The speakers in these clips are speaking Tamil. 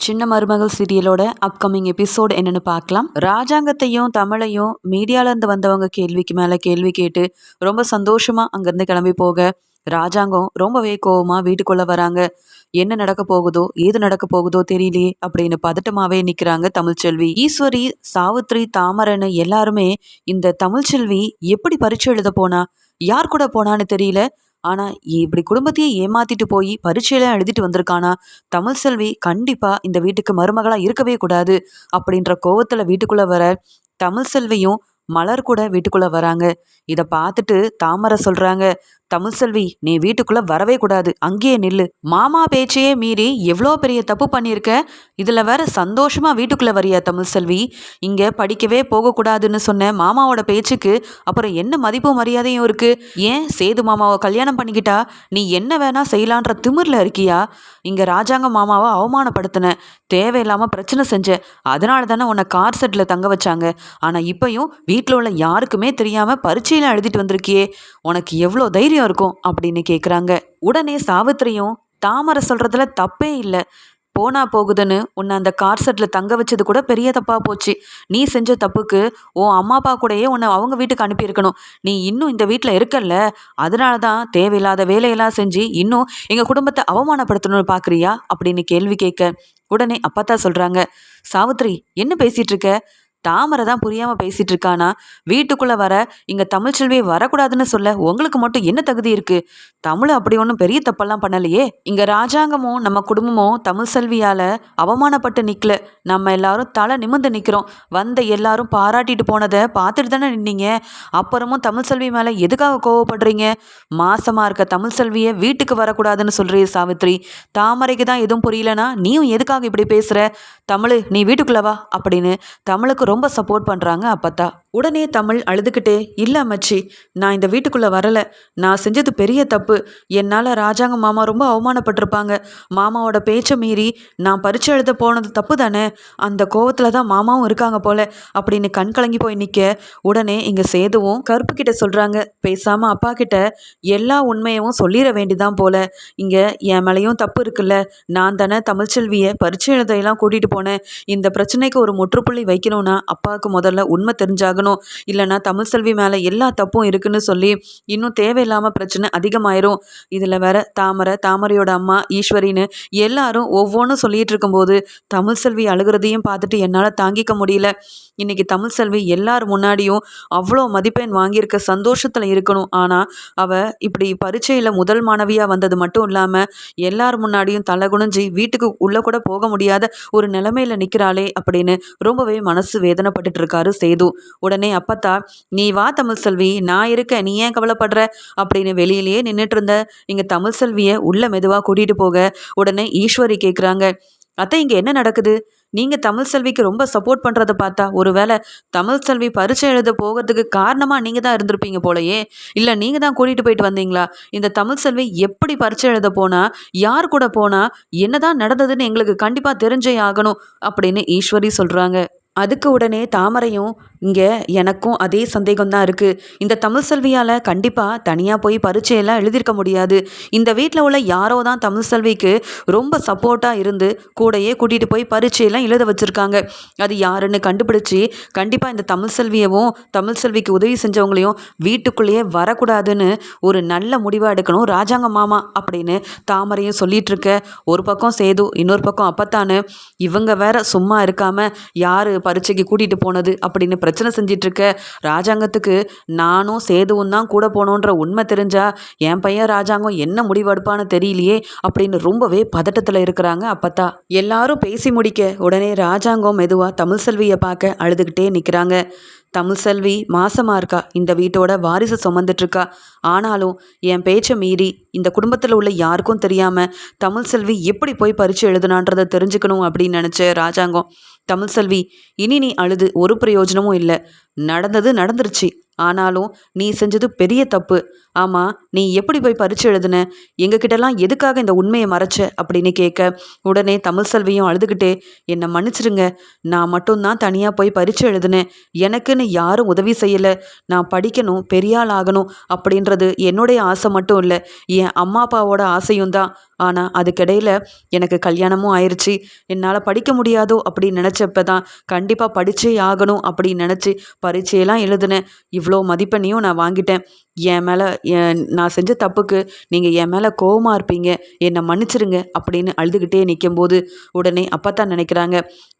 சின்ன மருமகள் சீரியலோட அப்கமிங் எபிசோட் என்னன்னு பார்க்கலாம். ராஜாங்கத்தையும் தமிழையும் மீடியால இருந்து வந்தவங்க கேள்விக்கு மேல கேள்வி கேட்டு ரொம்ப சந்தோஷமா அங்கிருந்து கிளம்பி போக ராஜாங்கம் ரொம்பவே கோவமாக வீட்டுக்குள்ள வராங்க. என்ன நடக்க போகுதோ ஏது நடக்க போகுதோ தெரியலையே அப்படின்னு பதட்டமாவே நிக்கிறாங்க தமிழ்ச்செல்வி ஈஸ்வரி சாவித்ரி தாமரன்னு எல்லாருமே இந்த தமிழ்ச்செல்வி எப்படி பரீட்சை எழுத போனா யார் கூட போனான்னு தெரியல. ஆனால் இப்படி குடும்பத்தையே ஏமாத்திட்டு போய் பரீட்சையெல்லாம் எழுதிட்டு வந்திருக்கானா? தமிழ் செல்வி கண்டிப்பாக இந்த வீட்டுக்கு மருமகளாக இருக்கவே கூடாது அப்படின்ற கோவத்தில் வீட்டுக்குள்ளே வர தமிழ் செல்வியும் மலர் கூட வீட்டுக்குள்ளே வராங்க. இதை பார்த்துட்டு தாமரை சொல்கிறாங்க தமிழ்செல்வி நீ வீட்டுக்குள்ள வரவே கூடாது. அங்கேயே நில்லு. மாமா பேச்சையே மீறி எவ்வளோ பெரிய தப்பு பண்ணியிருக்க? இதில் வேற சந்தோஷமா வீட்டுக்குள்ள வரியா தமிழ்செல்வி இங்கே படிக்கவே போகக்கூடாதுன்னு சொன்ன மாமாவோட பேச்சுக்கு அப்புறம் என்ன மதிப்பு மரியாதையும் இருக்கு? ஏன் சேது மாமாவை கல்யாணம் பண்ணிக்கிட்டா? நீ என்ன வேணா செய்யலான்ற திமிரில் இருக்கியா? இங்கே ராஜாங்க மாமாவை அவமானப்படுத்தின. தேவையில்லாமல் பிரச்சனை செஞ்ச. அதனால தானே உன்னை கார் செட்டில் தங்க வச்சாங்க. ஆனால் இப்பயும் வீட்டில் உள்ள யாருக்குமே தெரியாமல் பரீட்சையில் எழுதிட்டு வந்திருக்கியே. உனக்கு எவ்வளோ தைரியம் இருக்கும் அப்படின்னு கேட்குறாங்க உடனே சாவித்திரியும் தாமரை சொல்கிறதுல தப்பே இல்லை. போனா போகுதுன்னு உன்னை அந்த கார் செட்டில் தங்க வச்சது கூட பெரிய தப்பாக போச்சு. நீ செஞ்ச தப்புக்கு உன் அம்மா அப்பா கூடயே உன்னை அவங்க வீட்டுக்கு அனுப்பியிருக்கணும். நீ இன்னும் இந்த வீட்டில் இருக்கல்ல. அதனால தான் தேவையில்லாத வேலையெல்லாம் செஞ்சு இன்னும் எங்கள் குடும்பத்தை அவமானப்படுத்தணும்னு பார்க்குறியா அப்படின்னு கேள்வி கேட்க உடனே அப்பா தான் சொல்கிறாங்க சாவித்ரி என்ன பேசிகிட்டு இருக்க? தாமரை தான் புரியாம பேசிட்டு இருக்கானா? வீட்டுக்குள்ள வர இங்க தமிழ்ச்செல்வி வரக்கூடாதுன்னு சொல்ல உங்களுக்கு மட்டும் என்ன தகுதி இருக்கு? தமிழ் அப்படி ஒன்றும் பெரிய தப்பெல்லாம் பண்ணலையே. இங்க ராஜாங்கமும் நம்ம குடும்பமும் தமிழ் செல்வியால அவமானப்பட்டு நிக்கல. நம்ம எல்லாரும் தலை நிமிர்ந்து நிக்கிறோம். வந்த எல்லாரும் பாராட்டிட்டு போனதை பார்த்துட்டு தானே நின்னீங்க? அப்புறமும் தமிழ் செல்வி மேல எதுக்காக கோவப்படுறீங்க? மாசமா இருக்க தமிழ் செல்வியை வீட்டுக்கு வரக்கூடாதுன்னு சொல்றீ சாவித்ரி. தாமரைக்கு தான் எதுவும் புரியலனா நீயும் எதுக்காக இப்படி பேசுற? தமிழ் நீ வீட்டுக்குள்ள வா அப்படின்னு தமிழுக்கு ரொம்ப சப்போர்ட் பண்ணுறாங்க அப்பத்தா. உடனே தமிழ் அழுதுகிட்டே இல்லை மச்சி நான் இந்த வீட்டுக்குள்ளே வரலை. நான் செஞ்சது பெரிய தப்பு. என்னால் ராஜாங்க மாமா ரொம்ப அவமானப்பட்டிருப்பாங்க. மாமாவோட பேச்சை மீறி நான் பரிச்சை எழுத போனது தப்பு தானே? அந்த கோவத்தில் தான் மாமாவும் இருக்காங்க போல. அப்படின்னு கண் கலங்கி போய் நிற்க உடனே இங்கே சேதுவும் கருப்பு கிட்ட சொல்கிறாங்க பேசாமல் அப்பா கிட்ட எல்லா உண்மையவும் சொல்லிட வேண்டிதான் போல. இங்கே என் மேலேயும் தப்பு இருக்குல்ல. நான் தானே தமிழ்ச்செல்வியை பரிச்சை எழுதையெல்லாம் கூட்டிகிட்டு போனேன். இந்த பிரச்சனைக்கு ஒரு முற்றுப்புள்ளி வைக்கணும்னா அப்பாவுக்கு முதல்ல உண்மை தெரிஞ்சாக ஆகணும். இல்லைன்னா தமிழ் செல்வி மேலே எல்லா தப்பும் இருக்குன்னு சொல்லி இன்னும் தேவையில்லாமல் பிரச்சனை அதிகமாயிரும். இதில் வேற தாமரை தாமரையோட அம்மா ஈஸ்வரின்னு எல்லாரும் ஒவ்வொன்றும் சொல்லிட்டு இருக்கும்போது தமிழ் செல்வி அழுகிறதையும் பார்த்துட்டு என்னால் தாங்கிக்க முடியல. இன்னைக்கு தமிழ் செல்வி எல்லார் முன்னாடியும் அவ்வளோ மதிப்பெண் வாங்கியிருக்க சந்தோஷத்தில் இருக்கணும். ஆனால் அவள் இப்படி பரீட்சையில் முதல் மாணவியாக வந்தது மட்டும் இல்லாமல் எல்லார் முன்னாடியும் தலை குனிஞ்சு வீட்டுக்கு உள்ளே கூட போக முடியாத ஒரு நிலைமையில் நிற்கிறாளே அப்படின்னு ரொம்பவே மனசு வேதனைப்பட்டுட்டு இருக்காரு சேது. உடனே அப்பத்தா நீ வா தமிழ் செல்வி நான் இருக்க நீ ஏன் கவலைப்படுற? அப்படின்னு வெளியிலேயே நின்றுட்டு இருந்த இங்கே தமிழ் செல்வியை உள்ள மெதுவாக கூட்டிகிட்டு போக உடனே ஈஸ்வரி கேட்குறாங்க அத்தை இங்கே என்ன நடக்குது? நீங்கள் தமிழ் செல்விக்கு ரொம்ப சப்போர்ட் பண்ணுறதை பார்த்தா ஒருவேளை தமிழ் செல்வி பரிச்சை எழுத போகிறதுக்கு காரணமாக நீங்கள் தான் இருந்திருப்பீங்க போலயே. இல்லை நீங்கள் தான் கூட்டிகிட்டு போயிட்டு வந்தீங்களா? இந்த தமிழ் செல்வி எப்படி பரிச்சை எழுத போனா யார் கூட போனா என்னதான் நடந்ததுன்னு எங்களுக்கு கண்டிப்பாக தெரிஞ்சே ஆகணும் அப்படின்னு ஈஸ்வரி சொல்கிறாங்க அதுக்கு உடனே தாமரையும் இங்கே எனக்கும் அதே சந்தேகம்தான் இருக்குது இந்த தமிழ் செல்வியால் கண்டிப்பாக தனியாக போய் பரீட்சையெல்லாம் எழுதியிருக்க முடியாது. இந்த வீட்டில் உள்ள யாரோ தான் தமிழ் செல்விக்கு ரொம்ப சப்போர்ட்டாக இருந்து கூடையே கூட்டிகிட்டு போய் பரீட்சையெல்லாம் எழுத வச்சுருக்காங்க. அது யாருன்னு கண்டுபிடிச்சி கண்டிப்பாக இந்த தமிழ் செல்வியவும் தமிழ் செல்விக்கு உதவி செஞ்சவங்களையும் வீட்டுக்குள்ளேயே வரக்கூடாதுன்னு ஒரு நல்ல முடிவாக எடுக்கணும் ராஜாங்க மாமா அப்படின்னு தாமரையும் சொல்லிகிட்டு இருக்க. ஒரு பக்கம் சேது இன்னொரு பக்கம் அப்பத்தானு. இவங்க வேற சும்மா இருக்காமல் யார் பரீட்சைக்கு கூட்டிகிட்டு போனது அப்படின்னு பிரச்சனை செஞ்சிட்ருக்க. ராஜாங்கத்துக்கு நானும் சேதுவும் தான் கூட போனோன்ற உண்மை தெரிஞ்சா என் பையன் ராஜாங்கம் என்ன முடிவெடுப்பான்னு தெரியலையே அப்படின்னு ரொம்பவே பதட்டத்தில் இருக்கிறாங்க அப்பத்தா. எல்லாரும் பேசி முடிக்க உடனே ராஜாங்கம் மெதுவாக தமிழ் செல்வியை பார்க்க அழுதுகிட்டே நிற்கிறாங்க தமிழ் செல்வி மாசமாக இருக்கா? இந்த வீட்டோட வாரிசு சுமந்துட்டு இருக்கா ஆனாலும் என் பேச்சை மீறி இந்த குடும்பத்தில் உள்ள யாருக்கும் தெரியாமல் தமிழ் செல்வி எப்படி போய் பரிச்சு எழுதுனான்றதை தெரிஞ்சுக்கணும் அப்படின்னு நினச்ச ராஜாங்கம் தமிழ் செல்வி இனி நீ அழுது ஒரு பிரயோஜனமும் இல்லை. நடந்தது நடந்துருச்சு. ஆனாலும் நீ செஞ்சது பெரிய தப்பு. ஆமாம் நீ எப்படி போய் பரிச்சு எழுதுன? எங்ககிட்டலாம் எதுக்காக இந்த உண்மையை மறைச்ச? அப்படின்னு கேட்க உடனே தமிழ் செல்வியும் அழுதுகிட்டே என்னை மன்னிச்சிருங்க. நான் மட்டும்தான் தனியாக போய் பரிச்சு எழுதுனேன். எனக்குன்னு யாரும் உதவி செய்யலை. நான் படிக்கணும் பெரியாள் ஆகணும் அப்படின்றது என்னுடைய ஆசை மட்டும் இல்லை என் அம்மா அப்பாவோட ஆசையும் தான். ஆனால் அதுக்கிடையில் எனக்கு கல்யாணமும் ஆயிடுச்சு என்னால் படிக்க முடியாதோ அப்படின்னு நினச்சப்ப தான் கண்டிப்பாக படித்தே ஆகணும் அப்படின்னு நினச்சி பரீட்சையெல்லாம் எழுதினேன். இவ்வளோ மதிப்பெண்ணையும் நான் வாங்கிட்டேன். என் மேலே நான் செஞ்ச தப்புக்கு நீங்கள் என் மேலே கோவமாக இருப்பீங்க. என்னை மன்னிச்சிருங்க அப்படின்னு அழுதுகிட்டே நிற்கும்போது உடனே அப்போ தான் நினைக்கிறாங்க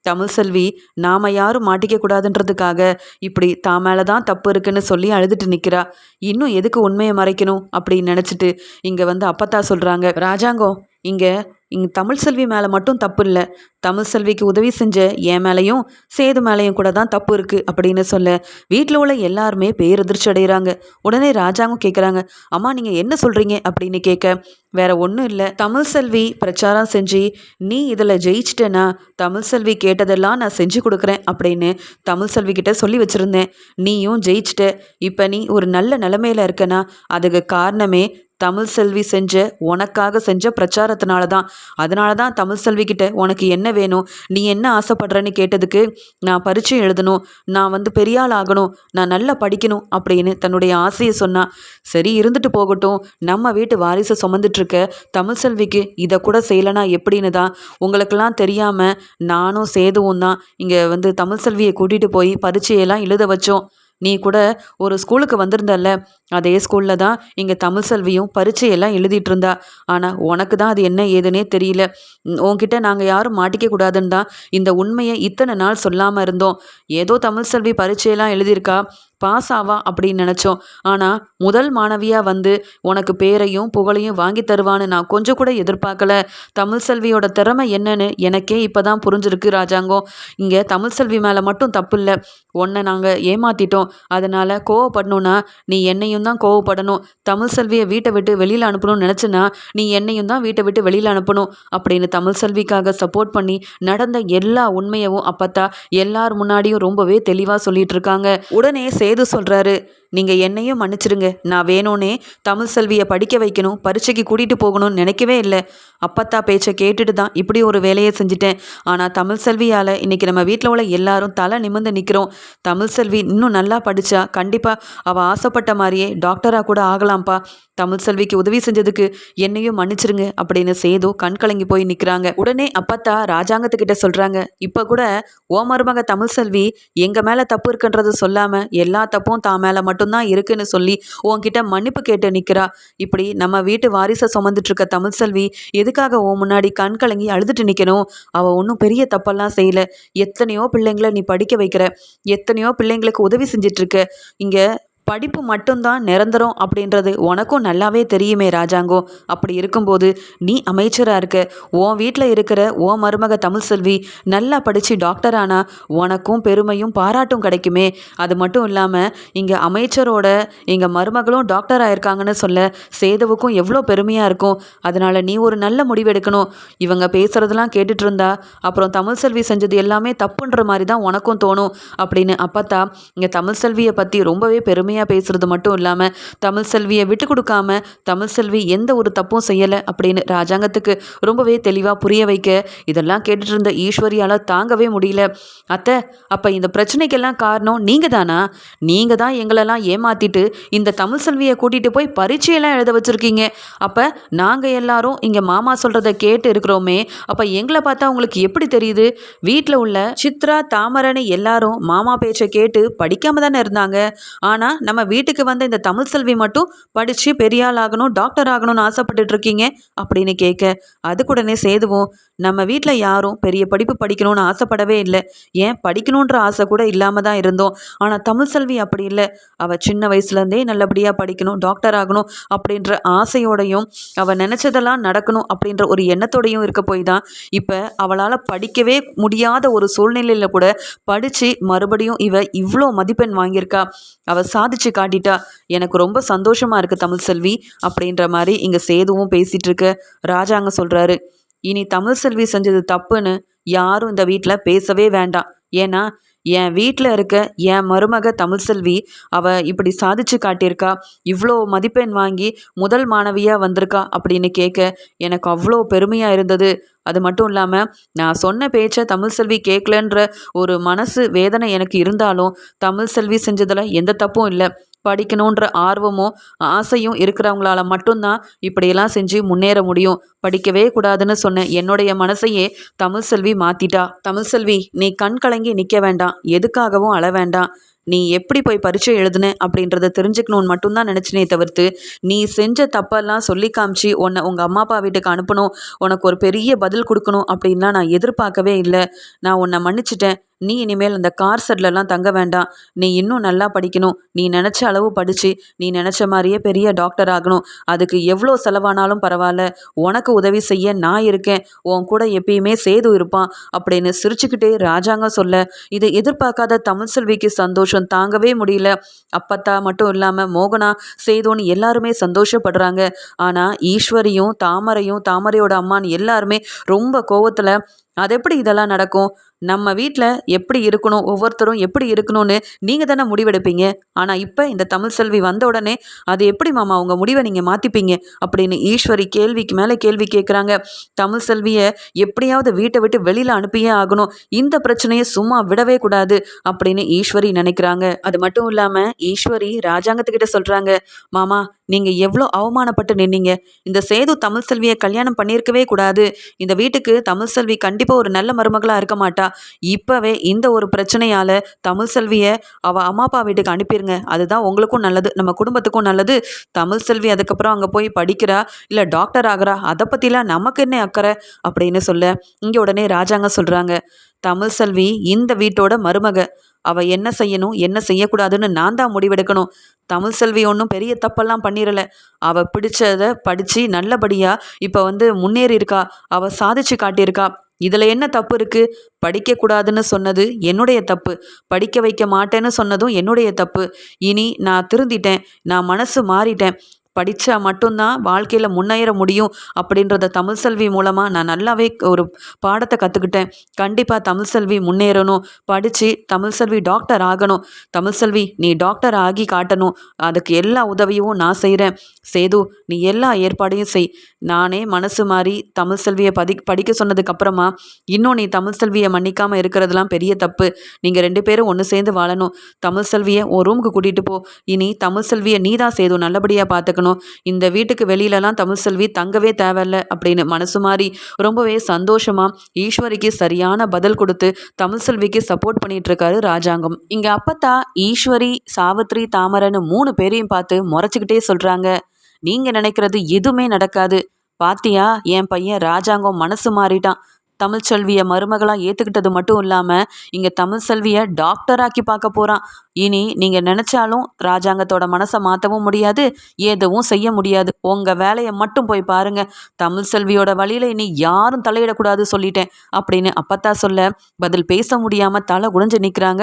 தமிழ் செல்வி நாம் யாரும் மாட்டிக்க கூடாதுன்றதுக்காக இப்படி தான் மேலே தான் தப்பு இருக்குன்னு சொல்லி அழுதுட்டு நிற்கிறா இன்னும் எதுக்கு உண்மையை மறைக்கணும்? அப்படின்னு நினச்சிட்டு இங்கே வந்து அப்பத்தா சொல்கிறாங்க ராஜாங்கம் இங்கே இங்கே தமிழ் செல்வி மேலே மட்டும் தப்பு இல்லை. தமிழ் செல்விக்கு உதவி செஞ்ச என் மேலேயும் சேது மேலேயும் கூட தான் தப்பு இருக்குது அப்படின்னு சொல்ல வீட்டில் உள்ள எல்லாருமே பேரதிர்ச்சி அடைகிறாங்க உடனே ராஜாவும் கேட்குறாங்க அம்மா நீங்கள் என்ன சொல்கிறீங்க அப்படின்னு கேட்க வேற ஒன்றும் இல்லை. தமிழ் செல்வி பிரச்சாரம் செஞ்சு நீ இதில் ஜெயிச்சிட்டேனா தமிழ் செல்வி கேட்டதெல்லாம் நான் செஞ்சு கொடுக்குறேன் அப்படின்னு தமிழ் செல்வி கிட்ட சொல்லி வச்சுருந்தேன். நீயும் ஜெயிச்சிட்ட இப்போ நீ ஒரு நல்ல நிலமையில இருக்கனா அதுக்கு காரணமே தமிழ் செல்வி செஞ்ச உனக்காக செஞ்ச பிரச்சாரத்தினால தான். அதனால தான் தமிழ் செல்வி கிட்ட உனக்கு என்ன வேணும்? நீ என்ன ஆசைப்படுறன்னு கேட்டதுக்கு நான் பரீட்சை எழுதணும் நான் வந்து பெரியாள் ஆகணும் நான் நல்லா படிக்கணும் அப்படின்னு தன்னுடைய ஆசையை சொன்னா. சரி இருந்துட்டு போகட்டும். நம்ம வீட்டு வாரிசை சுமந்துட்டுருக்க தமிழ் செல்விக்கு இதை கூட செய்யலைனா எப்படின்னு தான். உங்களுக்கெல்லாம் தெரியாமல் நானும் சேதுவும் தான் இங்கே வந்து தமிழ் செல்வியை கூட்டிகிட்டு போய் பரீட்சையெல்லாம் எழுத வச்சோம். நீ கூட ஒரு ஸ்கூலுக்கு வந்திருந்தல்ல? அதே ஸ்கூலில் தான் இங்கே தமிழ் செல்வியும் பரீட்சையெல்லாம் எழுதிட்டு இருந்தா ஆனால் உனக்கு தான் அது என்ன ஏதுன்னே தெரியல. உன்கிட்ட நாங்கள் யாரும் மாட்டிக்க கூடாதுன்னு தான் இந்த உண்மையை இத்தனை நாள் சொல்லாமல் இருந்தோம். ஏதோ தமிழ் செல்வி பரீட்சையெல்லாம் எழுதியிருக்கா. பாஸ் ஆவா அப்படின்னு நினச்சோம். ஆனால் முதல் மாணவியாக வந்து உனக்கு பேரையும் புகழையும் வாங்கி தருவான்னு நான் கொஞ்சம் கூட எதிர்பார்க்கல. தமிழ் செல்வியோட திறமை என்னன்னு எனக்கே இப்போ தான் புரிஞ்சிருக்கு ராஜாங்கம் இங்கே தமிழ் செல்வி மேலே மட்டும் தப்பு இல்லை. உன்னை நாங்கள் ஏமாற்றிட்டோம் அதனால் கோவப்படணும்னா நீ என்னையும் தான் கோவப்படணும். தமிழ் செல்வியை வீட்டை விட்டு வெளியில் அனுப்பணும்னு நினச்சினா நீ என்னையும் தான் வீட்டை விட்டு வெளியில் அனுப்பணும். அப்படின்னு தமிழ் செல்விக்காக சப்போர்ட் பண்ணி நடந்த எல்லா உண்மையவும் அப்பத்தா எல்லார் முன்னாடியும் ரொம்பவே தெளிவாக சொல்லிட்டு இருக்காங்க. உடனே சேது சொல்கிறாரு நீங்கள் என்னையும் மன்னிச்சிடுங்க நான் வேணும்னே தமிழ் செல்வியை படிக்க வைக்கணும் பரீட்சைக்கு கூட்டிகிட்டு போகணும்னு நினைக்கவே இல்லை. அப்பத்தா பேச்சை கேட்டுட்டு தான் இப்படி ஒரு வேலையை செஞ்சுட்டேன். ஆனால் தமிழ் செல்வியால் இன்றைக்கி நம்ம வீட்டில் உள்ள எல்லாரும் தலை நிமிர்ந்து நிற்கிறோம் தமிழ் செல்வி இன்னும் நல்லா படித்தா கண்டிப்பாக அவள் ஆசைப்பட்ட மாதிரியே டாக்டராக கூட ஆகலாம்ப்பா. தமிழ் செல்விக்கு உதவி செஞ்சதுக்கு என்னையும் மன்னிச்சிருங்க அப்படின்னு சேது கண் கலங்கி போய் நிற்கிறாங்க உடனே அப்பத்தா ராஜாங்கத்துக்கிட்ட சொல்கிறாங்க இப்போ கூட ஓ மருமக தமிழ் செல்வி எங்கள் மேலே தப்பு இருக்குன்றது சொல்லாமல் எல்லா தப்பும் தான் மேலே மட்டும் மட்டும்தான் இருக்குன்னு சொல்லி உன்கிட்ட மன்னிப்பு கேட்டு நிற்கிறா இப்படி நம்ம வீட்டு வாரிசை சுமந்துட்டு இருக்க தமிழ் செல்வி எதுக்காக உன் முன்னாடி கண் கலங்கி அழுதுட்டு நிற்கணும் அவள் ஒன்றும் பெரிய தப்பெல்லாம் செய்யலை. எத்தனையோ பிள்ளைங்களை நீ படிக்க வைக்கிற. எத்தனையோ பிள்ளைங்களுக்கு உதவி செஞ்சிட்ருக்க. இங்கே படிப்பு மட்டும்தான் நிரந்தரம் அப்படின்றது உனக்கும் நல்லாவே தெரியுமே ராஜாங்கோ. அப்படி இருக்கும்போது நீ அமைச்சராக இருக்க உன் வீட்டில் இருக்கிற ஓ மருமக தமிழ் செல்வி நல்லா படித்து டாக்டர் ஆனால் உனக்கும் பெருமையும் பாராட்டும் கிடைக்குமே. அது மட்டும் இல்லாமல் இங்கே அமைச்சரோட எங்கள் மருமகளும் டாக்டர் ஆயிருக்காங்கன்னு சொல்ல சேதுவுக்கும் எவ்வளோ பெருமையாக இருக்கும். அதனால் நீ ஒரு நல்ல முடிவு எடுக்கணும். இவங்க பேசுகிறதெல்லாம் கேட்டுட்டு இருந்தா அப்புறம் தமிழ் செல்வி செஞ்சது எல்லாமே தப்புன்ற மாதிரி தான் உனக்கும் தோணும் அப்படின்னு அப்பத்தா இங்கே தமிழ் செல்வியை பற்றி ரொம்பவே பெருமையாக பெருமையாக பேசுறது மட்டும் இல்லாமல் தமிழ் செல்வியை விட்டு கொடுக்காம தமிழ் செல்வி எந்த ஒரு தப்பும் செய்யலை அப்படின்னு ராஜாங்கத்துக்கு ரொம்பவே தெளிவாக புரிய வைக்க இதெல்லாம் கேட்டுட்டு இருந்த ஈஸ்வரியால் தாங்கவே முடியல. அத்தை அப்போ இந்த பிரச்சனைக்கெல்லாம் காரணம் நீங்கள் தானா நீங்கள் தான் எங்களெல்லாம் ஏமாற்றிட்டு இந்த தமிழ் செல்வியை கூட்டிகிட்டு போய் பரீட்சையெல்லாம் எழுத வச்சுருக்கீங்க. அப்போ நாங்கள் எல்லாரும் இங்கே மாமா சொல்கிறத கேட்டு இருக்கிறோமே அப்போ எங்களை பார்த்தா உங்களுக்கு எப்படி தெரியுது? வீட்டில் உள்ள சித்ரா தாமரனு எல்லாரும் மாமா பேச்சை கேட்டு படிக்காம தானே இருந்தாங்க. ஆனால் நம்ம வீட்டுக்கு வந்த இந்த தமிழ் செல்வி மட்டும் படித்து பெரியாள் ஆகணும் டாக்டர் ஆகணும்னு ஆசைப்பட்டுட்டு இருக்கீங்க? அப்படின்னு கேட்க அதுக்குடனே சேதுவோம் நம்ம வீட்டில் யாரும் பெரிய படிப்பு படிக்கணும்னு ஆசைப்படவே இல்லை. ஏன்? படிக்கணுன்ற ஆசை கூட இல்லாமல் தான் இருந்தோம். ஆனால் தமிழ் செல்வி அப்படி இல்லை. அவள் சின்ன வயசுலேருந்தே நல்லபடியாக படிக்கணும் டாக்டர் ஆகணும் அப்படின்ற ஆசையோடையும் அவள் நினச்சதெல்லாம் நடக்கணும் அப்படின்ற ஒரு எண்ணத்தோடையும் இருக்க போய் தான் இப்போ அவளால் படிக்கவே முடியாத ஒரு சூழ்நிலையில் கூட படித்து மறுபடியும் இவ இவ்வளோ மதிப்பெண் வாங்கியிருக்கா. அவள் சாதிச்சு சாதிச்சு காட்டிட்டா. எனக்கு ரொம்ப சந்தோஷமா இருக்கு தமிழ் செல்வி அப்படின்ற மாதிரி இங்க சேதுவும் பேசிட்டு இருக்கு. ராஜாங்க சொல்றாரு இனி தமிழ் செல்வி செஞ்சது தப்புன்னு யாரும் இந்த வீட்டில் பேசவே வேண்டாம். ஏன்னா என் வீட்டில் இருக்க என் மருமக தமிழ்செல்வி அவ இப்படி சாதிச்சு காட்டியிருக்கா. இவ்வளோ மதிப்பெண் வாங்கி முதல் மாணவியாக வந்திருக்கா அப்படின்னு கேட்க எனக்கு அவ்வளோ பெருமையாக இருந்தது. அது மட்டும் இல்லாமல் நான் சொன்ன பேச்சை தமிழ் செல்வி கேட்கலன்ற ஒரு மனசு வேதனை எனக்கு இருந்தாலும் தமிழ் செல்வி செஞ்சதில் எந்த தப்பும் இல்லை. படிக்கணுன்ற ஆர்வமும் ஆசையும் இருக்கிறவங்களால மட்டும்தான் இப்படியெல்லாம் செஞ்சு முன்னேற முடியும். படிக்கவே கூடாதுன்னு சொன்ன என்னுடைய மனசையே தமிழ் செல்வி மாத்திட்டா. தமிழ்செல்வி நீ கண் கலங்கி நிற்க வேண்டாம். எதுக்காகவும் அழ வேண்டாம். நீ எப்படி போய் பரீட்சை எழுதுன அப்படின்றத தெரிஞ்சுக்கணும்னு மட்டும்தான் நினச்சினே தவிர்த்து நீ செஞ்ச தப்பெல்லாம் சொல்லி காமிச்சு உன்னை உங்கள் அம்மா அப்பா வீட்டுக்கு அனுப்பணும் உனக்கு ஒரு பெரிய பதில் கொடுக்கணும் அப்படின்லாம் நான் எதிர்பார்க்கவே இல்லை. நான் உன்னை மன்னிச்சிட்டேன். நீ இனிமேல் அந்த கார் செட்லலாம் தங்க வேண்டாம். நீ இன்னும் நல்லா படிக்கணும். நீ நினச்ச அளவு படித்து நீ நினச்ச மாதிரியே பெரிய டாக்டர் ஆகணும். அதுக்கு எவ்வளோ செலவானாலும் பரவாயில்ல. உனக்கு உதவி செய்ய நான் இருக்கேன். உன் கூட எப்பயுமே சேது இருப்பான் அப்படின்னு சிரிச்சுக்கிட்டே ராஜாங்க சொல்ல இதை எதிர்பார்க்காத தமிழ் செல்விக்கு சந்தோஷம் தாங்கவே முடியல. அப்பத்தா மட்டும் இல்லாமல் மோகனா சேதுன்னு எல்லாருமே சந்தோஷப்படுறாங்க. ஆனால் ஈஸ்வரியும் தாமரையும் தாமரையோட அம்மான்னு எல்லாருமே ரொம்ப கோவத்தில் அது எப்படி இதெல்லாம் நடக்கும்? நம்ம வீட்டில் எப்படி இருக்கணும்? ஒவ்வொருத்தரும் எப்படி இருக்கணும்னு நீங்கள் தானே முடிவெடுப்பீங்க. ஆனால் இப்போ இந்த தமிழ் செல்வி வந்த உடனே அது எப்படி மாமா உங்கள் முடிவை நீங்கள் மாற்றிப்பீங்க அப்படின்னு ஈஸ்வரி கேள்விக்கு மேலே கேள்வி கேட்குறாங்க தமிழ் செல்வியை எப்படியாவது வீட்டை விட்டு வெளியில் அனுப்பியே ஆகணும். இந்த பிரச்சனையை சும்மா விடவே கூடாது அப்படின்னு ஈஸ்வரி நினைக்கிறாங்க. அது மட்டும் இல்லாமல் ஈஸ்வரி ராஜாங்கத்துக்கிட்ட சொல்கிறாங்க மாமா நீங்கள் எவ்வளோ அவமானப்பட்டு நின்னீங்க? இந்த சேது தமிழ் செல்வியை கல்யாணம் பண்ணியிருக்கவே கூடாது. இந்த வீட்டுக்கு தமிழ் செல்வி கண்டிப்பாக ஒரு நல்ல மருமகளாக இருக்க மாட்டா. இப்போவே இந்த ஒரு பிரச்சனையால் தமிழ் செல்வியை அவள் அம்மா அப்பா வீட்டுக்கு அனுப்பிடுங்க அதுதான் உங்களுக்கும் நல்லது நம்ம குடும்பத்துக்கும் நல்லது. தமிழ் செல்வி அதுக்கப்புறம் அங்கே போய் படிக்கிறா இல்லை டாக்டர் ஆகிறா அதை பற்றிலாம் நமக்கு என்ன அக்கறை? அப்படின்னு சொல்ல இங்கே உடனே ராஜாங்க சொல்கிறாங்க தமிழ் செல்வி இந்த வீட்டோட மருமக. அவள் என்ன செய்யணும் என்ன செய்யக்கூடாதுன்னு நான் தான் முடிவெடுக்கணும். தமிழ் செல்வி ஒன்றும் பெரிய தப்பெல்லாம் பண்ணிடலை. அவள் பிடிச்சதை படித்து நல்லபடியாக இப்போ வந்து முன்னேறி இருக்கா அவள் சாதிச்சு காட்டியிருக்கா. இதில் என்ன தப்பு இருக்குது படிக்கக்கூடாதுன்னு சொன்னது என்னுடைய தப்பு. படிக்க வைக்க மாட்டேன்னு சொன்னதும் என்னுடைய தப்பு. இனி நான் திருந்திட்டேன். நான் மனசு மாறிட்டேன். படித்தா மட்டும்தான் வாழ்க்கையில் முன்னேற முடியும் அப்படின்றத தமிழ் செல்வி மூலமாக நான் நல்லாவே ஒரு பாடத்தை கற்றுக்கிட்டேன் கண்டிப்பாக தமிழ் செல்வி முன்னேறணும். படித்து தமிழ் செல்வி டாக்டர் ஆகணும். தமிழ் செல்வி நீ டாக்டர் ஆகி காட்டணும். அதுக்கு எல்லா உதவியும் நான் செய்கிறேன் சேது நீ எல்லா ஏற்பாடையும் செய். நானே மனசு மாறி தமிழ் செல்வியை பதி படிக்க சொன்னதுக்கப்புறமா இன்னும் நீ தமிழ் செல்வியை மன்னிக்காமல் இருக்கிறதுலாம் பெரிய தப்பு. நீங்கள் ரெண்டு பேரும் ஒன்று சேர்ந்து வாழணும். தமிழ் செல்வியை ஒரு ரூமுக்கு கூட்டிகிட்டு போ. இனி தமிழ் செல்வியை நீ தான் சேது நல்லபடியாக பார்த்துக்கணும் இருக்கணும் இந்த வீட்டுக்கு வெளியிலலாம் தமிழ் செல்வி தங்கவே தேவையில்ல அப்படின்னு மனசு மாறி ரொம்பவே சந்தோஷமாக ஈஸ்வரிக்கு சரியான பதில் கொடுத்து தமிழ் செல்விக்கு சப்போர்ட் பண்ணிட்டு இருக்காரு ராஜாங்கம். இங்கே அப்பத்தா ஈஸ்வரி சாவித்ரி தாமரன்னு மூணு பேரையும் பார்த்து முறைச்சிக்கிட்டே சொல்கிறாங்க நீங்கள் நினைக்கிறது எதுவுமே நடக்காது. பாத்தியா? என் பையன் ராஜாங்கம் மனசு மாறிட்டான். தமிழ்ச்செல்வியை மருமகளாக ஏற்றுக்கிட்டது மட்டும் இல்லாமல் இங்கே தமிழ்செல்வியை டாக்டராக்கி பார்க்க போகிறான் இனி நீங்கள் நினச்சாலும் ராஜாங்கத்தோட மனசை மாற்றவும் முடியாது எதுவும் செய்ய முடியாது. உங்கள் வேலையை மட்டும் போய் பாருங்கள் தமிழ் செல்வியோட வழியில் இனி யாரும் தலையிடக்கூடாது சொல்லிட்டேன். அப்படின்னு அப்பத்தா சொல்ல பதில் பேச முடியாமல் தலை குடிஞ்சு நிற்கிறாங்க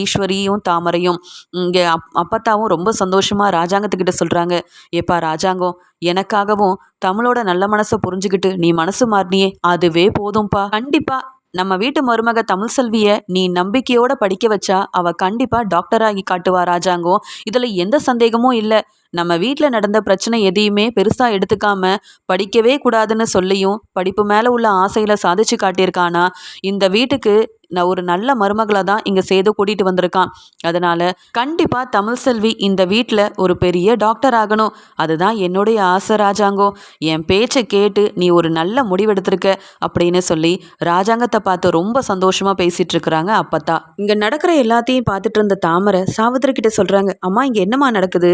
ஈஸ்வரியும் தாமரையும். இங்கே அப் அப்பத்தாவும் ரொம்ப சந்தோஷமாக ராஜாங்கத்துக்கிட்ட சொல்கிறாங்க ஏப்பா ராஜாங்கம் எனக்காகவும் தமிழோட நல்ல மனசை புரிஞ்சுக்கிட்டு நீ மனசு மாறினியே அதுவே போதும்ப்பா கண்டிப்பா நம்ம வீட்டு மருமக தமிழ் செல்விய நீ நம்பிக்கையோட படிக்க வச்சா அவ கண்டிப்பா டாக்டர் ஆகி காட்டுவா ராஜாங்கோ. இதுல எந்த சந்தேகமும் இல்லை. நம்ம வீட்டில் நடந்த பிரச்சனை எதையுமே பெருசாக எடுத்துக்காம படிக்கவே கூடாதுன்னு சொல்லியும் படிப்பு மேலே உள்ள ஆசையில் சாதிச்சு காட்டியிருக்கானா? இந்த வீட்டுக்கு நான் ஒரு நல்ல மருமகளை தான் இங்கே சேது கூட்டிகிட்டு வந்திருக்கான். அதனால் கண்டிப்பாக தமிழ் செல்வி இந்த வீட்டில் ஒரு பெரிய டாக்டர் ஆகணும். அதுதான் என்னுடைய ஆசை ராஜாங்கோ. என் பேச்சை கேட்டு நீ ஒரு நல்ல முடிவெடுத்திருக்க அப்படின்னு சொல்லி ராஜாங்கத்தை பார்த்து ரொம்ப சந்தோஷமாக பேசிகிட்டு இருக்கிறாங்க அப்பத்தா. இங்கே நடக்கிற எல்லாத்தையும் பார்த்துட்டு இருந்த தாமரை சாவித்திரி கிட்ட சொல்கிறாங்க அம்மா இங்கே என்னம்மா நடக்குது?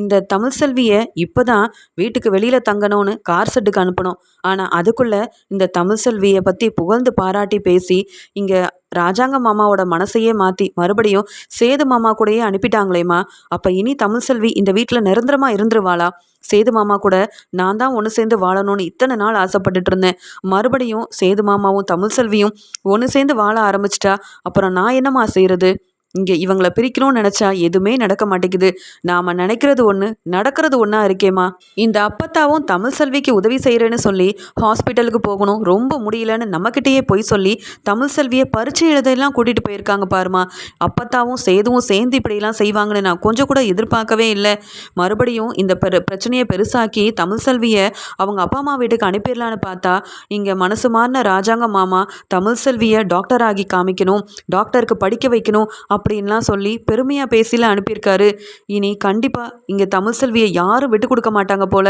இந்த தமிழ் செல்வியை இப்போ தான் வீட்டுக்கு வெளியில் தங்கணும்னு கார் செட்டுக்கு அனுப்பணும். ஆனால் அதுக்குள்ளே இந்த தமிழ் செல்வியை பற்றி புகழ்ந்து பாராட்டி பேசி இங்கே ராஜாங்க மாமாவோட மனசையே மாற்றி மறுபடியும் சேது மாமா கூடயே அனுப்பிட்டாங்களேம்மா. அப்போ இனி தமிழ் செல்வி இந்த வீட்டில் நிரந்தரமாக இருந்துருவாளா? சேது மாமா கூட நான் தான் ஒன்று சேர்ந்து வாழணும்னு இத்தனை நாள் ஆசைப்பட்டுட்டு இருந்தேன். மறுபடியும் சேது மாமாவும் தமிழ் செல்வியும் ஒன்று சேர்ந்து வாழ ஆரம்பிச்சிட்டா அப்புறம் நான் என்னம்மா செய்கிறது இங்கே இவங்களை பிரிக்கணும்னு நினச்சா எதுவுமே நடக்க மாட்டேங்குது. நாம் நினைக்கிறது ஒன்று நடக்கிறது ஒன்றா இருக்கேம்மா. இந்த அப்பத்தாவும் தமிழ் செல்விக்கு உதவி செய்கிறேன்னு சொல்லி ஹாஸ்பிட்டலுக்கு போகணும் ரொம்ப முடியலன்னு நம்மக்கிட்டேயே போய் சொல்லி தமிழ் செல்வியை பரீட்சை எழுதையெல்லாம் கூட்டிகிட்டு போயிருக்காங்க பாருமா அப்பத்தாவும் சேதுவும் சேர்ந்து இப்படியெல்லாம் செய்வாங்கன்னு நான் கொஞ்சம் கூட எதிர்பார்க்கவே இல்லை. மறுபடியும் இந்த பெரு பிரச்சனையை பெருசாக்கி தமிழ் செல்வியை அவங்க அப்பா அம்மா வீட்டுக்கு அனுப்பிடலான்னு பார்த்தா இங்கே மனசு மாறின ராஜாங்க மாமா தமிழ் செல்வியை டாக்டர் ஆகி காமிக்கணும் டாக்டருக்கு படிக்க வைக்கணும் அப்படின்லாம் சொல்லி பெருமையாக பேசியில் அனுப்பியிருக்காரு. இனி கண்டிப்பாக இங்கே தமிழ் செல்வியை யாரும் விட்டு கொடுக்க மாட்டாங்க போல.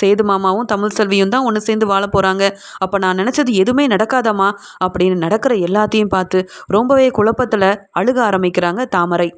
சேது மாமாவும் தமிழ் செல்வியும் தான் ஒன்று சேர்ந்து வாழ போகிறாங்க அப்போ நான் நினச்சது எதுவுமே நடக்காதாம்மா? அப்படின்னு நடக்கிற எல்லாத்தையும் பார்த்து ரொம்பவே குழப்பத்தில் அழுக ஆரம்பிக்கிறாங்க தாமரை.